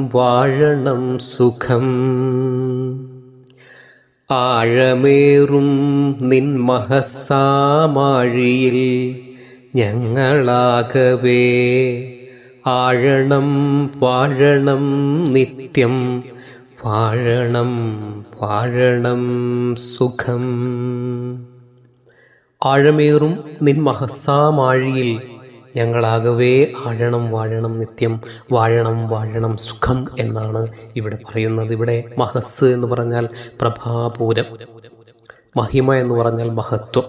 വാഴണം സുഖം. ആഴമേറും നിൻ മഹസാമാഴിയിൽ ഞങ്ങളാകവേ. ആഴണം വാഴണം നിത്യം. വാഴണം വാഴണം സുഖം. ആഴമേറും നിൻ മഹസാമാഴിയിൽ ഞങ്ങളാകവേ ആഴണം വാഴണം നിത്യം വാഴണം വാഴണം സുഖം എന്നാണ് ഇവിടെ പറയുന്നത്. ഇവിടെ മഹസ് എന്ന് പറഞ്ഞാൽ പ്രഭാപൂരം മഹിമ എന്ന് പറഞ്ഞാൽ മഹത്വം.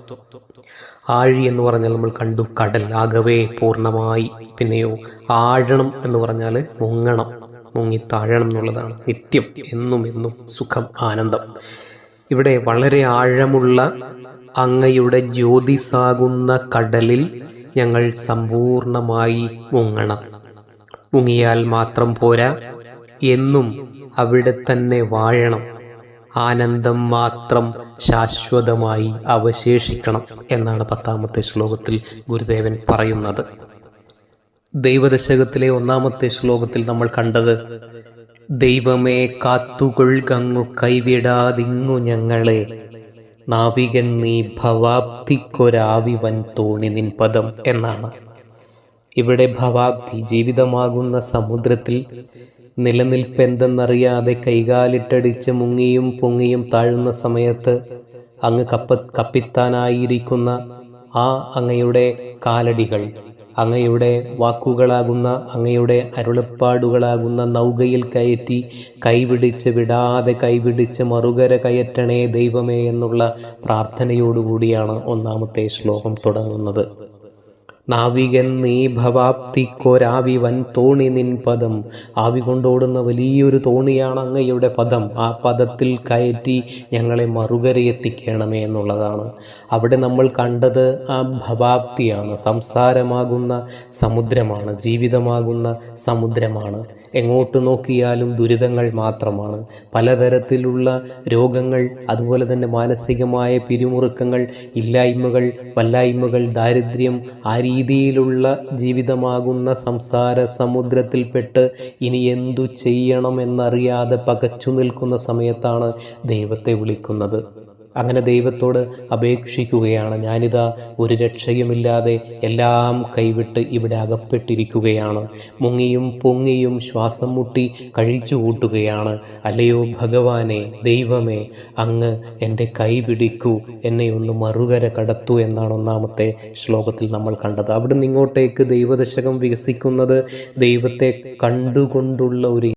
ആഴി എന്ന് പറഞ്ഞാൽ നമ്മൾ കണ്ടു കടൽ ആകവേ പൂർണമായി. പിന്നെയോ ആഴണം എന്ന് പറഞ്ഞാൽ മുങ്ങണം മുങ്ങി താഴണം എന്നുള്ളതാണ്. നിത്യം എന്നും എന്നും സുഖം ആനന്ദം. ഇവിടെ വളരെ ആഴമുള്ള അങ്ങയുടെ ജ്യോതിസാകുന്ന കടലിൽ ഞങ്ങൾ സമ്പൂർണമായി മുങ്ങണം. മുങ്ങിയാൽ മാത്രം പോരാ. എന്നും അവിടെ തന്നെ വാഴണം. ആനന്ദം മാത്രം ശാശ്വതമായി അവശേഷിക്കണം എന്നാണ് പത്താമത്തെ ശ്ലോകത്തിൽ ഗുരുദേവൻ പറയുന്നത്. ദൈവദശകത്തിലെ ഒന്നാമത്തെ ശ്ലോകത്തിൽ നമ്മൾ കണ്ടത് ദൈവമേ കാത്തുകൊൾകങ്ങു കൈവിടാതിങ്ങു ഞങ്ങളെ. നാവികൻ നീ ഭവാബ്ദിക്കൊരാവിവൻ തോണി നിൻ പദം എന്നാണ്. ഇവിടെ ഭവാബ്ദി ജീവിതമാകുന്ന സമുദ്രത്തിൽ നിലനിൽപ്പെന്തെന്നറിയാതെ കൈകാലിട്ടടിച്ച് മുങ്ങിയും പൊങ്ങിയും താഴുന്ന സമയത്ത് അങ്ങ് കപ്പ കപ്പിത്താനായിരിക്കുന്ന ആ അങ്ങയുടെ കാലടികൾ. അങ്ങയുടെ വാക്കുകളാകുന്ന അങ്ങയുടെ അരുളപ്പാടുകളാകുന്ന നൗകയിൽ കയറ്റി കൈപിടിച്ച് വിടാതെ കൈപിടിച്ച് മറുകര കയറ്റണേ ദൈവമേ എന്നുള്ള പ്രാർത്ഥനയോടുകൂടിയാണ് ഒന്നാമത്തെ ശ്ലോകം തുടങ്ങുന്നത്. നാവികൻ നീ ഭവാപ്തിക്കൊരാവി വൻ തോണി നിൻ പദം. ആവി കൊണ്ടോടുന്ന വലിയൊരു തോണിയാണ് അങ്ങയുടെ പദം. ആ പദത്തിൽ കയറ്റി ഞങ്ങളെ മറുകരയെത്തിക്കണമേ എന്നുള്ളതാണ്. അവിടെ നമ്മൾ കണ്ടത് ആ ഭവാപ്തിയാണ് സംസാരമാകുന്ന സമുദ്രമാണ് ജീവിതമാകുന്ന സമുദ്രമാണ്. എങ്ങോട്ട് നോക്കിയാലും ദുരിതങ്ങൾ മാത്രമാണ്. പലതരത്തിലുള്ള രോഗങ്ങൾ അതുപോലെ തന്നെ മാനസികമായ പിരിമുറുക്കങ്ങൾ ഇല്ലായ്മകൾ വല്ലായ്മകൾ ദാരിദ്ര്യം ആ രീതിയിലുള്ള ജീവിതമാകുന്ന സംസാര സമുദ്രത്തിൽപ്പെട്ട് ഇനി എന്തു ചെയ്യണമെന്നറിയാതെ പകച്ചു നിൽക്കുന്ന സമയത്താണ് ദൈവത്തെ വിളിക്കുന്നത്. അങ്ങനെ ദൈവത്തോട് അപേക്ഷിക്കുകയാണ്. ഞാനിതാ ഒരു രക്ഷയുമില്ലാതെ എല്ലാം കൈവിട്ട് ഇവിടെ അകപ്പെട്ടിരിക്കുകയാണ്. മുങ്ങിയും പൊങ്ങിയും ശ്വാസം മുട്ടി കഴിച്ചു കൂട്ടുകയാണ്. അല്ലയോ ഭഗവാനെ ദൈവമേ അങ്ങ് എന്റെ കൈ പിടിക്കൂ. എന്നെ ഒന്ന് മറുകര കടത്തു എന്നാണ് ഒന്നാമത്തെ ശ്ലോകത്തിൽ നമ്മൾ കണ്ടത്. അവിടെ നിന്നിങ്ങോട്ടേക്ക് ദൈവദശകം വികസിക്കുന്നത് ദൈവത്തെ കണ്ടുകൊണ്ടുള്ള ഒരു